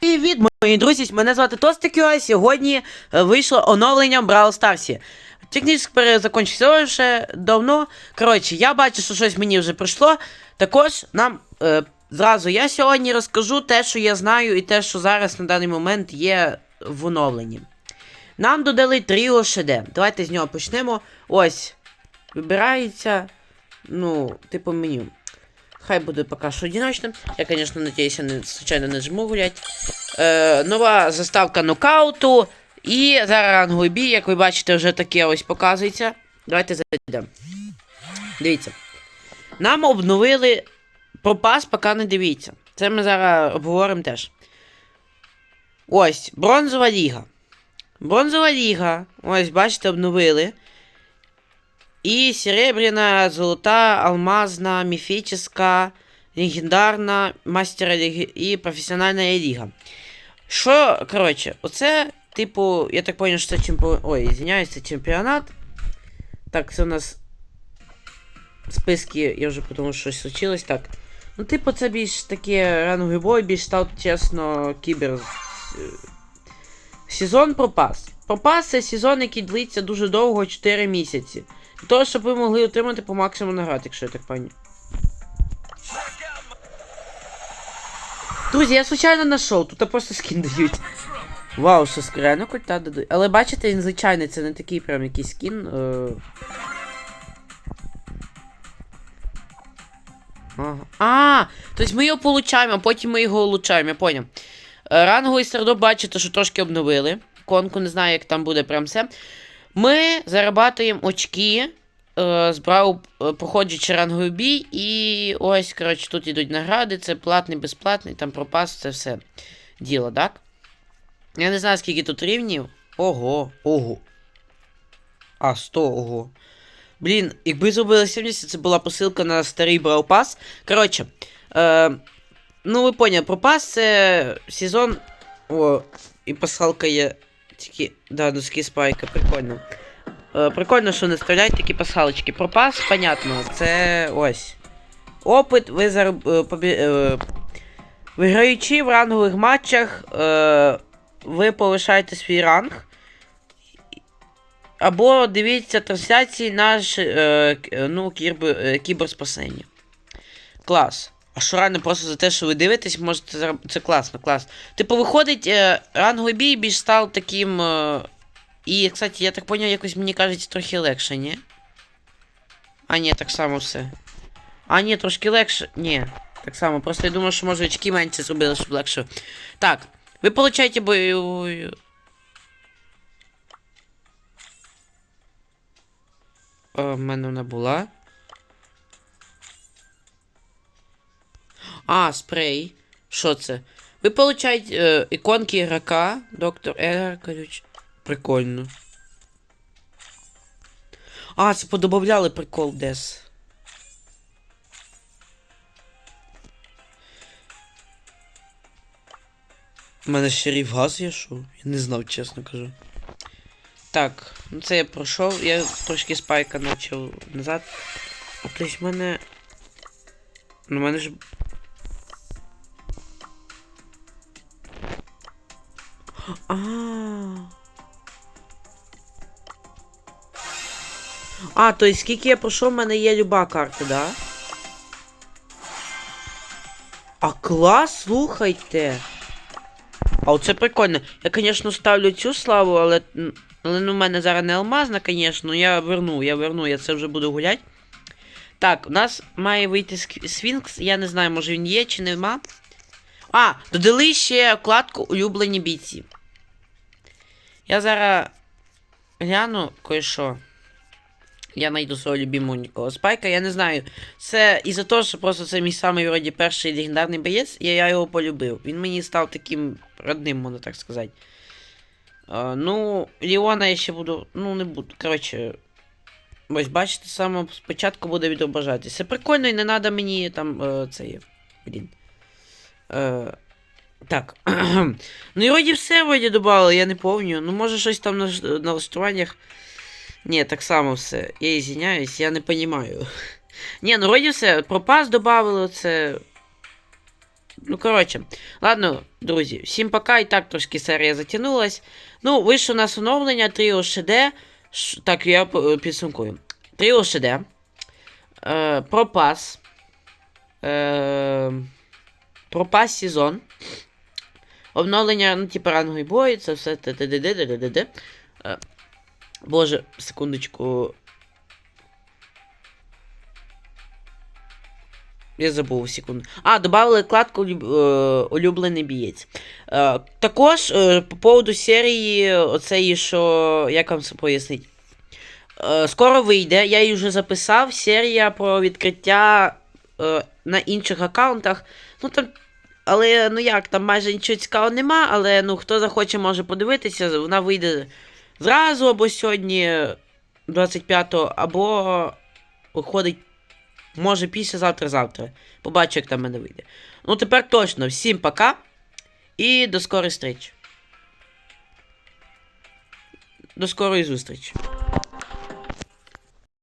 Привіт, мої друзі! Мене звати Тостикюа. Сьогодні е, вийшло оновлення в Brawl Старсі. Технічно перезакончився вже давно. Коротше, я бачу, що щось мені вже прийшло. Також нам е, зразу я сьогодні розкажу те, що я знаю, і те, що зараз на даний момент є в оновленні. Нам додали Тріо ШД. Давайте з нього почнемо. Ось. Вибирається. Ну, типу меню. Хай буде поки що одиночним. Я, звісно, надіюся, не, случайно не жму гулять. Е, нова заставка нокауту. І зараз ранговий бій, як ви бачите, вже таке ось показується. Давайте зайдемо. Дивіться. Нам обновили пропас, поки не дивіться. Це ми зараз обговоримо теж. Ось, бронзова ліга. Бронзова ліга. Ось, бачите, обновили. И серебряная, золотая, алмазная, мифическая, легендарна, мастера і професіональна ліга. Що, коротше, оце, типу, я так понял, що це. Ой, извиняюсь, це чемпіонат. Так, це у нас списки, я вже подумав, що щось случилось. Так. Ну, типу, це більш таке ранговий бой, більш став, чесно, кібер. Сезон пропас. Пропас це сезон, який длиться дуже довго, 4 місяці. Для того, щоб ви могли отримати по максимуму наград, якщо я так пам'ятаю. Друзі, я случайно знайшов, тут просто скін дають. Вау, що скрено культа дадуть. Але бачите, він звичайний, це не такий прям якийсь скін. Е... Ага. А, тобто ми його получаємо, а потім ми його улучшаємо, я поняв. Ранговий сердо бачите, що трошки обновили. Конку не знаю, як там буде прям все. Ми зарабатуємо очки, е, збрав, е, проходячи ранговий бій, і ось, коротше, тут йдуть награди, це платний, безплатний, там пропас, це все діло, так? Я не знаю, скільки тут рівнів. Ого, ого. А, 100, ого. Блін, якби зробили 70, це була посилка на старий Брау Пас. Коротше, е, ну ви поняли, пропас це сезон. О, і пасхалка є. Тільки, да, доски спайка, прикольно. Е, прикольно, що не стріляють такі пасхалочки. Пропас, понятно, це ось. Опит, ви зароб... е, побі... е, Виграючи в рангових матчах, е, ви повишаєте свій ранг. Або дивіться трансляції наш е, ну, е, кіберспасення. Клас. А що реально просто за те, що ви дивитесь, можете зароб... Це класно, клас. Типу, виходить, е, ранговий бій більш став таким. Е... І, кстати, я так поняв, якось мені кажеться трохи легше, ні? А, ні, так само все. А, ні, трошки легше. Ні. Так само. Просто я думав, що може очки менше зробили, щоб легше. Так. Ви получаєте бойову. Е, в мене вона була. А, спрей. Що це? Ви получаєте е, іконки ігрока, доктор Егер, коротше. Прикольно. А, це подобавляли прикол дес. У мене ще рів газ є, що? Я не знав, чесно кажу. Так, ну це я пройшов, я трошки спайка почав назад. А то есть в мене. Ну в мене ж. А. А, то есть скільки я пройшов, в мене є люба карта, да? А клас, слухайте. А оце прикольно. Я, звісно, ставлю цю славу, але. Але ну, в мене зараз не алмазна, звісно, я верну, я верну, я це вже буду гуляти. Так, у нас має вийти Сфінкс, я не знаю, може він є чи нема. А, додали ще вкладку улюблені бійці. Я зараз гляну кое-що. Я знайду свого любимого Нікола Спайка, я не знаю. Це із-за того, що просто це мій самий вроді перший легендарний боєць, і я його полюбив. Він мені став таким родним, можна так сказати. А, ну, Ліона я ще буду. Ну, не буду. Коротше. Ось бачите, саме спочатку буде відображатися. Прикольно і не треба мені там е, це є. Блін. Е, так. ну і вроді все вроді додали, я не пам'ятаю. Ну, може щось там на налаштуваннях. Ні, так само все. Я извиняюсь, я не розумію. Ні, ну вроді все. Пропас додали, це. Ну, коротше, ладно, друзі, всім пока. І так трошки серія затягнулась. Ну, вийшло у нас оновлення Тріо ШД. Ш- Так, я підсумкую. Тріо ШД. Е, пропас. Е, пропас сезон. Обновлення, ну, типу, ранговий бой, це все т-т-д-д-д-д-д. Е, Боже, секундочку. Я забув секунду. А, додали вкладку е, улюблений бієць. Е, також е, по поводу серії, оцеї, що. Як вам це пояснити? Е, скоро вийде, я її вже записав. Серія про відкриття на інших аккаунтах. Ну там. Але ну як, там майже нічого цікавого нема, але ну хто захоче, може подивитися, вона вийде зразу або сьогодні, 25-го, або виходить, може післязавтра-завтра. Побачу, як там мене вийде. Ну тепер точно, всім пока і до скорої зустрічі. До скорої зустрічі.